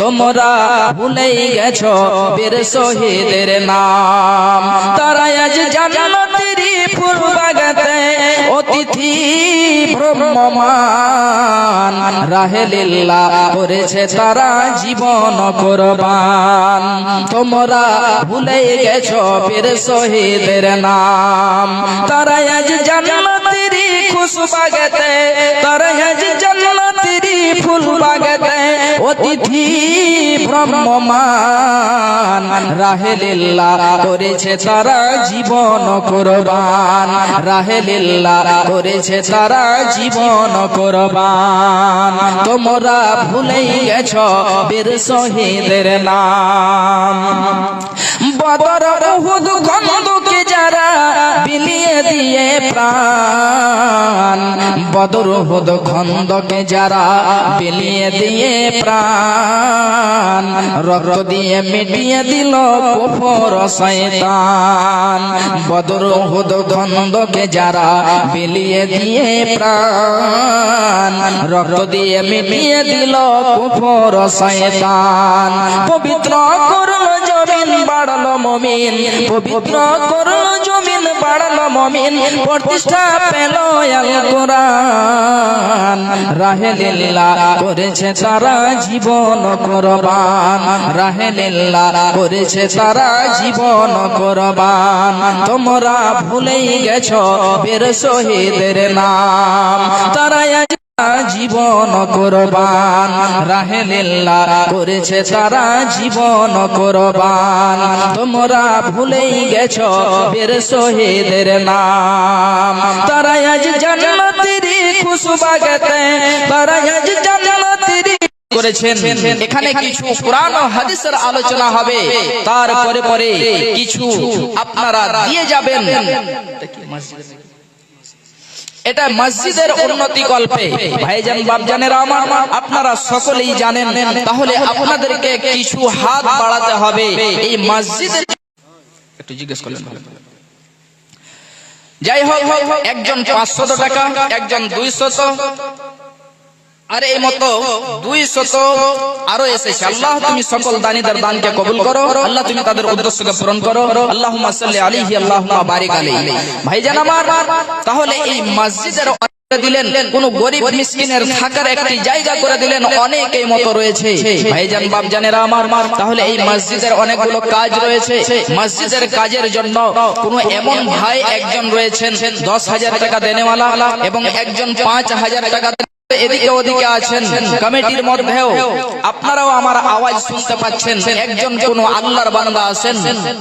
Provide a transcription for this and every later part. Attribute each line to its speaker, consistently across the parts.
Speaker 1: তোমরা ভুলেই গেছো বীর শহীদের নাম। তারা আজ জান্নাতেরই ফুল বাগাতে অতিথি ব্রহ্মমান রাহেলিল্লাহ করেছে তারা জীবন কোরবান। তোমরা ভুলেই গেছো বীর শহীদের নাম। তারা আজ জান্নাতেরই খুশবু বাগাতে তারা আজ অতিথি ব্রহ্মমান রাহেলিল্লাহ, করেছে তারা জীবন কোরবান। রাহেলিল্লাহ, করেছে তারা জীবন কোরবান। তোমরা ভুলেই গেছ বীর শহীদের নাম। বদর উহুদ খন্দকে যারা বিলিয়ে দিয়ে প্রাণ। বদর উহুদ খন্দকে যারা বিলিয়ে দিয়ে প্রাণ, রক্ত দিয়ে মিটিয়ে দিল কুফর শয়তান। বদর উহুদ খন্দকে যারা বিলিয়ে দিয়ে প্রাণ, রক্ত দিয়ে মিটিয়ে দিল কুফর শয়তান। পবিত্র করল জমিন বাড়ালো মমিন, পবিত্র করল জমিন, বাড়ালো মমিন, প্রতিষ্ঠা পেল আল করেছে তারা জীবন কোরবান। রাহেলিল্লাহ করেছে তারা জীবন কোরবান। তোমরা ভুলেই গেছো বীর শহীদের নাম। তারা জীবন কোরবান। রাহেলিল্লাহ করেছে তারা জীবন কোরবান। তোমরা ভুলেই গেছো বীর শহীদের নাম। তারা আজ তারা আজ করেছেন। এখানে কিছু কোরআন হাদিসের আলোচনা হবে। তারপরে পরে কিছু আপনারা দিয়ে যাবেন। এটা মসজিদের উন্নতি গল্পে ভাইজান বাপজানেরা আমার আপনারা সকলেই জানেন তাহলে আপনাদেরকে কিছু হাত বাড়াতে হবে। এই মসজিদের একটু জিজ্ঞেস করলেন ভালো। যাই হোক একজন পাঁচশত টাকা একজন দুইশত। আর এই মতো দুই শত আরও এসেছে। আল্লাহ, তুমি সকল দানিদের দানকে কবুল করো। আল্লাহ, তুমি তাদের উদ্দেশ্যকে পূরণ করো। আল্লাহ আলিহি আল্লাহ আলাইহি। ভাইজান আমার, তাহলে এই মসজিদের দিলেন, কোন অনেক এই মতো রয়েছে। ভাইজান আমার, তাহলে এই মসজিদের অনেকগুলো কাজ রয়েছে। মসজিদের কাজের জন্য এমন ভাই একজন রয়েছেন, দশ হাজার টাকা দেনেওয়ালা এবং একজন পাঁচ হাজার টাকা এদিকে ওদিকে আছেন কমিটির মধ্যেও আপনারাও আমার আওয়াজ শুনতে পাচ্ছেন। একজন কোন আল্লাহর বান্দা আছেন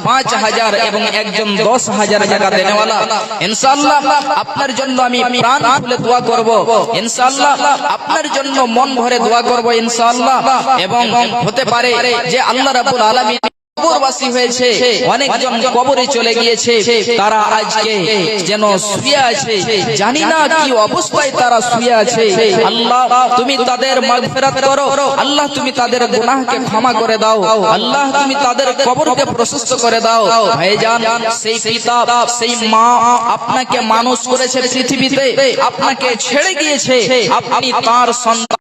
Speaker 1: পাঁচ হাজার এবং একজন দশ হাজার টাকা দেনেওয়ালা। ইনশাআল্লাহ আপনার জন্য আমি প্রাণ খুলে দোয়া করব। ইনশাআল্লাহ আপনার জন্য মন ভরে দোয়া করব ইনশাআল্লাহ। এবং হতে পারে যে আল্লাহ রাব্বুল আলামিন কবরবাসী হয়েছে অনেকজন কবরে চলে গিয়েছে তারা আজকে যেন শুয়ে আছে জানি না কি অবস্থায় তারা শুয়ে আছে। আল্লাহ তুমি তাদের মাগফিরাত করো। আল্লাহ তুমি তাদের গুনাহকে ক্ষমা করে দাও। আল্লাহ তুমি তাদের কবরকে প্রশস্ত করে দাও। ভাইজান সেই পিতা সেই মা আপনাকে মানুষ করেছে পৃথিবীতে আপনাকে ছেড়ে গিয়েছে। আপনি তার সন্তান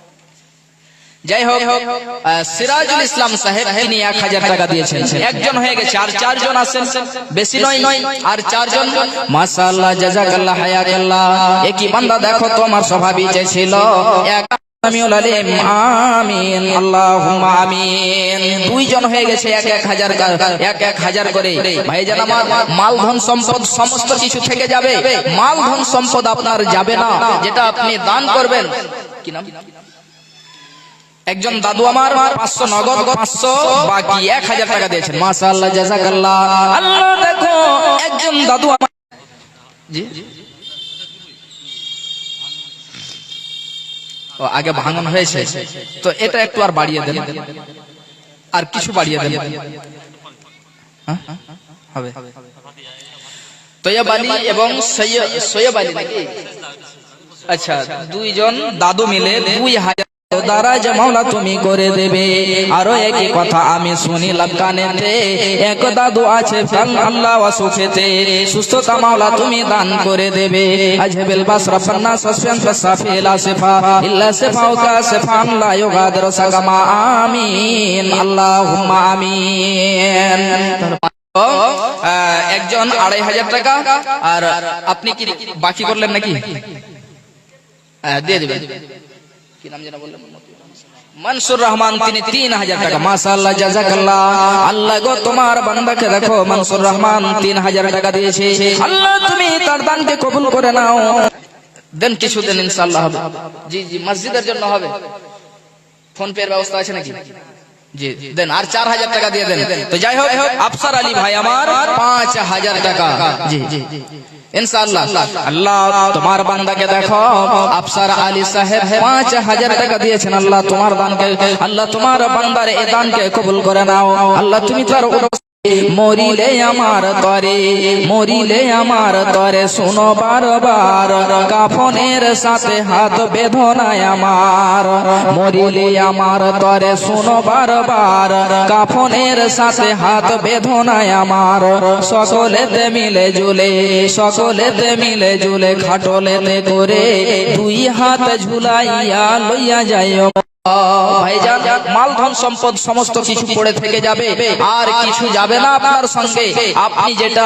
Speaker 1: যাই হোক সিরাজুল ইসলাম সাহেব তিনি এক হাজার টাকা দিয়েছেন একজন হয়ে গেছে আর চারজন আছেন। বেশি নয় নয় আর চারজন। মাসাল্লাহ জাজাকাল্লাহ হায়াকাল্লাহ। একই বান্দা দেখো তোমার স্বভাবই যে ছিল এক দুইজন হয়ে গেছে এক এক হাজার এক এক হাজার করে। ভাইজান আমার মাল ধন সম্পদ সমস্ত কিছু থেকে যাবে। মাল ধন সম্পদ আপনার যাবে না যেটা আপনি দান করবেন। কি নাম? একজন দাদু আমার পাঁচশো নগদ পাঁচশো বাকি এক হাজার টাকা দিয়েছেন। মাসা আল্লাহ জাজাকাল্লাহ। আল্লাহ দেখো একজন দাদু আমার জি? ও আগে ভাঙন হয়েছে। তো এটা একটু আর বাড়িয়ে দেন। আর কিছু বাড়িয়ে দেন। হ্যাঁ? হবে। তৈয়ব আলী এবং সৈয়ব আলী নাকি? আচ্ছা দুইজন দাদু মিলে দুই হাজার দারাজ মাওলা তুমি করে দেবে আরও একই কথা আমি শুনিলাম কানেতে এক দাদু আছে ফেল আল্লাহ সুখেতে সুস্থতা মাওলা তুমি দান করে দেবে আজহেবেল বাসরা ফান্না সাসফিয়ান ফাসাফিলা সিফা ইল্লা সিফাউ কা সিফান লা ইউগাদিরু সাকামা আমিন আল্লাহুম্মা আমিন ও, আহ, একজন আড়াই হাজার টাকা আর আপনি কি বাকি করলেন নাকি হ্যাঁ, দিয়ে দেবেন কি রহমান, তিনি তিন হাজার টাকা। মাসাল্লাহ জাজাকাল্লাহ। আল্লাহ গো, তোমার বান্দাকে দেখো, মনসুর রহমান তিন হাজার টাকা দিয়েছে। তুমি দেন কিছু দেন ইনশাআল্লাহ হবে। জি জি, মসজিদের জন্য হবে। ফোন পের ব্যবস্থা আছে নাকি? জি, দেন, আর চার হাজার টাকা দিয়ে দেন। তো যাই হোক, আফসার আলী ভাই আমার পাঁচ হাজার টাকা। জি জি। ইনশাআল্লাহ। আল্লাহ, তোমার দেখো। আফসার টাকা দিয়েছেন। আল্লাহ, তোমার দানকে, আল্লাহ, তোমার বান্দার এ করে আল্লাহ, তুমি তার মরিলে আমার তরে, মরিলে আমার তরে, শুনো বারবার, কাফনের সাথে হাত বেদনায় আমার। মরিলে আমার তরে, শুনো বারবার, কাফনের সাথে হাত বেদনায় আমার। সকলেতে মিলে জুলে, সকলেতে মিলে জুলে, খাটলেতে করে দুই হাত ঝুলাইয়া লইয়া যাইও। ভাইজান, মালধন সম্পদ সমস্ত কিছু পড়ে থেকে যাবে, আর কিছু যাবে না আপনার সঙ্গে। আপনি যেটা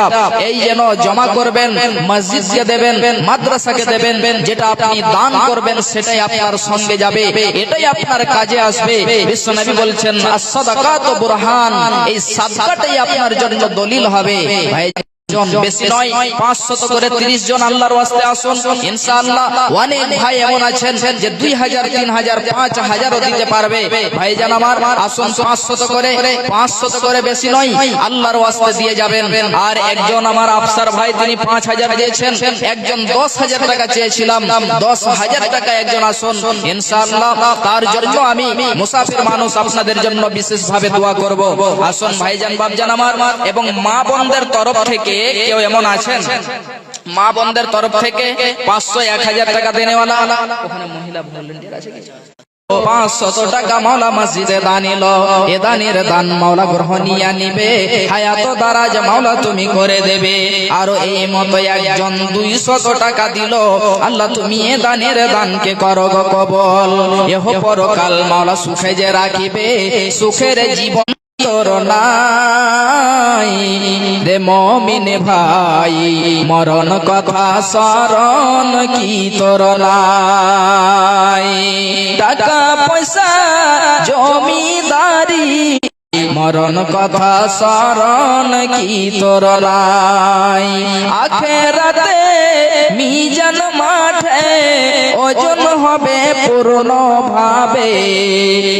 Speaker 1: এই যেন জমা করবেন মসজিদকে দেবেন, মাদ্রাসাকে দেবেন, যেটা আপনি দান করবেন, সেটাই আপনার সঙ্গে যাবে। এটাই আপনার কাজে আসবে। বিশ্বনবী বলছেন as-সাদাকাতু বুরহান। এই সাদকাটাই আপনার জন্য দলিল হবে। জন বেশি নয় পাঁচশত করে তিরিশ জন আল্লাহর ওয়াস্তে আসুন। ইনশাআল্লাহ অনেক ভাই এমন আছেন যে দুই হাজার তিন হাজার পাঁচ হাজারও দিতে পারবে। ভাইজান আমার আসুন পাঁচশত করে পাঁচশত করে বেশি নয় আল্লাহর ওয়াস্তে দিয়ে যাবেন। আর একজন আমার আফসার ভাই তিনি পাঁচ হাজার দিয়েছেন। একজন দশ হাজার টাকা চেয়েছিলাম। দশ হাজার টাকা একজন আসুন। ইনশাআল্লাহ তার জন্য আমি মুসাফির মানুষ আপনাদের জন্য বিশেষ ভাবে দোয়া করব। আসুন ভাইজান বাবজান আমার এবং মা বোনদের তরফ থেকে কেউ এমন আছেন? মা বোনদের তরফ থেকে পাঁচশো এক হাজার টাকা দেনেওয়ালা। ওখানে মহিলা ভলেন্টিয়ার আছে টাকা মসজিদে দানিল এ দানের দান গ্রহণিয়া নিবে। হায়াত তুমি করে দেবে। আর এই মতো একজন দুইশত টাকা দিল। আল্লাহ তুমি এ দানের দানকে করো গো কবল। এহ পরকাল মাওলা সুখে যে রাখিবে। সুখের জীবন তোর মমিন ভাই মরণ কথা স্মরণ কি তোর টাকা পয়সা জমিদারি মরণ কথা স্মরণ কি তোর নাই আখেরাতে মিজান মাঠে ওজন হবে পূর্ণ ভাবে।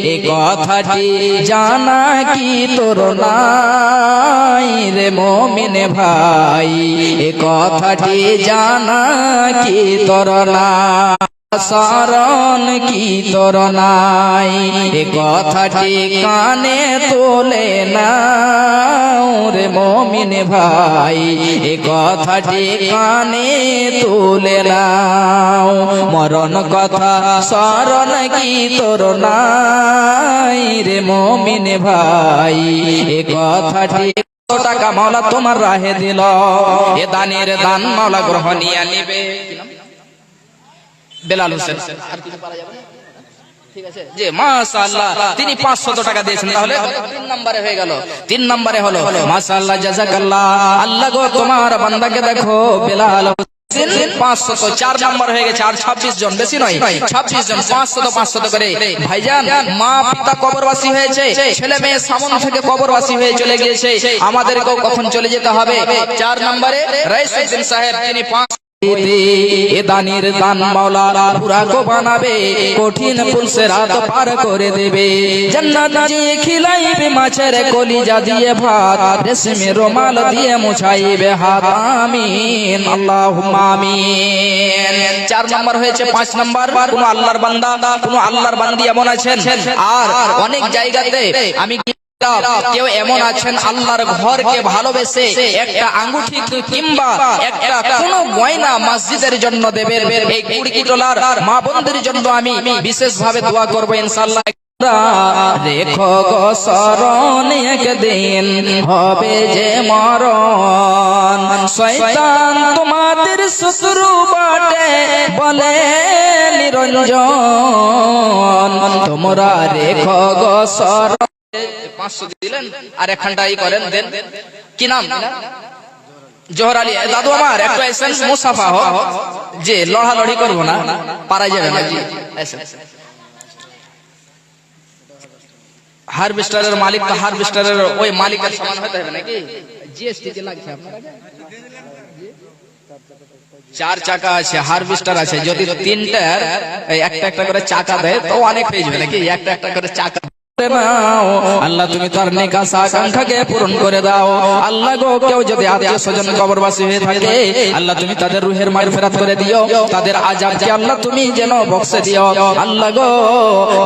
Speaker 1: এ কথাটি জানা কি তোর নাই রে মমিন ভাই? এ কথাটি জানা কি তোর নাই শরণ কি তোর নাই? এ কথাটি কানে তোলে না রে মমিন ভাই। এ কথাটি কানে তোলে নাও। মরণ কথা শরণ কি তোর নাই রে মমিন ভাই? এ কথাটি টাকা মাওলা তোমার রাহে দিল। এ দানের দান মাওলা গ্রহণিয়া নিবে। বেলাল হোসেন। আর কিছু পারা যাবে না? যে মাশাআল্লাহ। তিনি 500 টাকা দিয়েছেন তাহলে? তিন নম্বরে হয়ে গেল। তিন নম্বরে হলো মাশাআল্লাহ জাযাকাল্লাহ আল্লাহ গো তোমার বান্দাকে দেখো বেলাল পাঁচশত চার নম্বর হয়ে গেছে আর ছাব্বিশ জন। বেশি নয় ছাব্বিশ জন পাঁচশত পাঁচশত করে। ভাইজান মা পিতা কবরবাসী হয়েছে ছেলে মেয়ে সামন থেকে কবরবাসী হয়ে চলে গিয়েছে। আমাদেরকেও কখন চলে যেতে হবে? চার নম্বরে রাইসুদ্দিন সাহেব তিনি পাঁচ দানের দান বানাবে, কঠিন পার করে দেবে। খিলাইবে মাছের কলিজা দিয়ে ভাত, রেশমে রোমাল দিয়ে মুছাইবে হাত। আমিন, আল্লাহুম্মা আমিন। চার নম্বর হয়েছে পাঁচ নম্বর। কোন আল্লাহর বান্দা, কোন আল্লাহর বান্দি এমন আছেন? আর অনেক জায়গাতে আমি কেউ এমন আছেন আল্লাহর ঘরকে ভালোবেসে একটা আঙ্গুঠি কিংবা একটা কোনো গয়না মসজিদের জন্য দেবেন। এই কুড়কি টোলার মা বোনদের জন্য আমি বিশেষ ভাবে দোয়া করব ইনশাল্লাহ রেখো গো শরণ, একদিন হবে যে মরণ। শয়তান তোমাদের শত্রু বাটে, বলে নিরঞ্জন। তোমরা রেখো গো শরণ পাঁচশো দিলেন আর একখানটা ই করেন দেন কি নাম? জোহর আলী। দাদু আমার একটু এসেন মুসাফা যে লড়ালড়ি করব না পারা যাবে না। জি হারভেস্টারের মালিক তো হারভেস্টারের ওই মালিকের সমান হতে হবে নাকি? জিএসটি কে লাগছে আপনার চার চাকা আছে হারভেস্টার আছে যদি তিনটার একটা একটা করে চাকা দেয় তো অনেক হয়ে যাবে নাকি? একটা একটা করে চাকা। আল্লাহ তুমি তার নিকাশ আকাঙ্ক্ষাকে পূরণ করে দাও। আল্লাহ গো কেউ যদি আত্মীয় স্বজন কবরবাসী হয়ে থাকে আল্লাহ তুমি তাদের রুহের ফেরাত করে দিও তাদের আজাবকে আল্লাহ তুমি যেন বক্সে দিও? আল্লাহ গো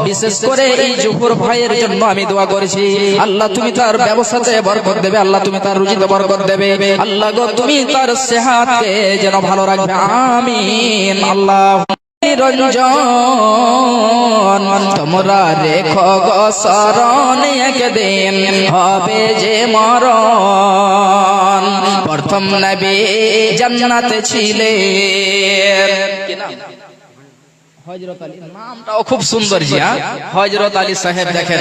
Speaker 1: বিশেষ করে এই জুফুর ভাইয়ের জন্য আমি দোয়া করেছি। আল্লাহ তুমি তার ব্যবসাতে বরকত দেবে আল্লাহ তুমি তার রুজিতে বরকত দেবে। আল্লাহ গো তুমি তার সেহাতকে যেন ভালো রাখবে। আমিন। আল্লাহ নিরঞ্জন তোমরা রেখো গো শরণ একদিন, হবে যে মরণ। প্রথম নবী জান্নাতে ছিলেন। কি নাম? হজরত আলী। নামটাও খুব সুন্দর জি হ্যাঁ? হজরত আলী সাহেব দেখেন,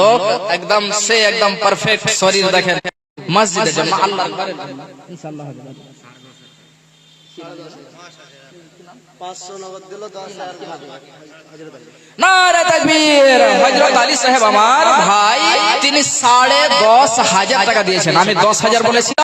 Speaker 1: লোক একদম, সে একদম পারফেক্ট শরীর দেখেন। মসজিদের জন্য আল্লাহ ইনশাআল্লাহ ভাই তিনি সাড়ে দশ হাজার টাকা দিয়েছেন। আমি দশ হাজার বলেছিলাম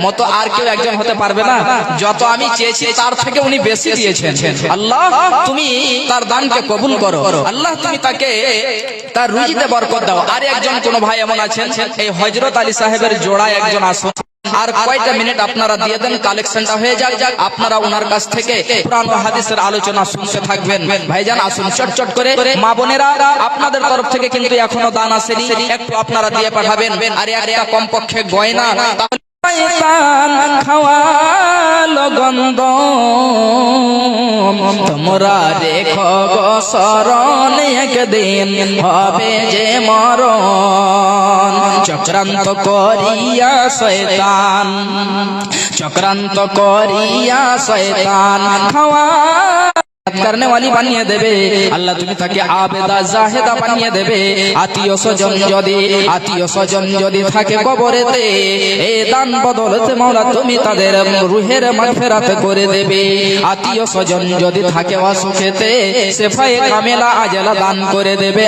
Speaker 1: মতো আর কেউ একজন হতে পারবে না। যত আমি চেয়েছি, তার থেকে উনি বেশি দিয়েছেন। আল্লাহ, তুমি তার দানকে কবুল করো। আল্লাহ, তুমি তাকে তার রুজিতে বরকত দাও। আর একজন কোন ভাই এমন আছেন? এই হযরত আলী সাহেবের জোড়ায় একজন আসুন। আর কয়টা মিনিট আপনারা দিয়ে দেন কালেকশনটা হয়ে যাক। যাক আপনারা ওনার কাছ থেকে পুরান হাদিসের আলোচনা শুনতে থাকবেন। ভাইজান, আসুন, চটচট করে। মা বোনেরা, আপনাদের তরফ থেকে কিন্তু এখনও দান আসেনি। একটু আপনারা দিয়ে পাঠাবেন। আর একটা কমপক্ষে গয়না। তাহলে শয়তান খাওয়ালো গন্ধ। তোমরা রেখো গো শরণ, একদিন হবে যে মরণ। চক্রান্ত করিয়া শয়তান, চক্রান্ত করিয়া শয়তান, খাওয়া করনে वाली বানিয়ে দেবে আল্লাহ তুমি তাকে আবেদা জাহেদা বানিয়ে দেবে আত্মীয় স্বজন যদি আত্মীয় স্বজন যদি থাকে কবরেতে এই দান বদলতে মাওলা তুমি তাদের রুহের মাগফিরাত করে দেবে আত্মীয় স্বজন যদি থাকে অসুখেতে সেফায়ে কামেলা আজলা দান করে দেবে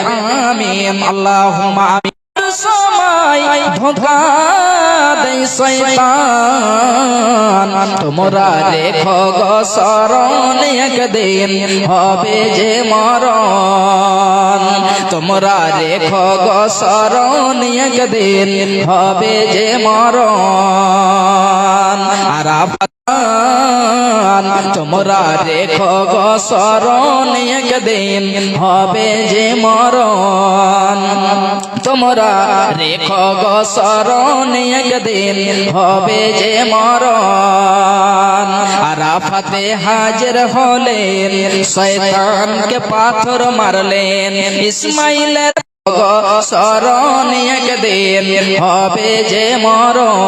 Speaker 1: আমিন আল্লাহুম্মা আমিন সময় ধোকা দেই শয়তান। তোমরা রেখো গো শরণ, একদিন হবে যে মরণ। তোমরা রেখো গো শরণ, একদিন হবে যে মরণ। আরাফাত তোমরা রেখো গো একদিন হবে যে মরণ। তোমরা রেখো গো একদিন হবে যে মরণ। আরাফাতে হাজির হলেন, শয়তানকে পাথর মারলেন। ইসমাইলের শরণ, একদিন হবে যে মরণ।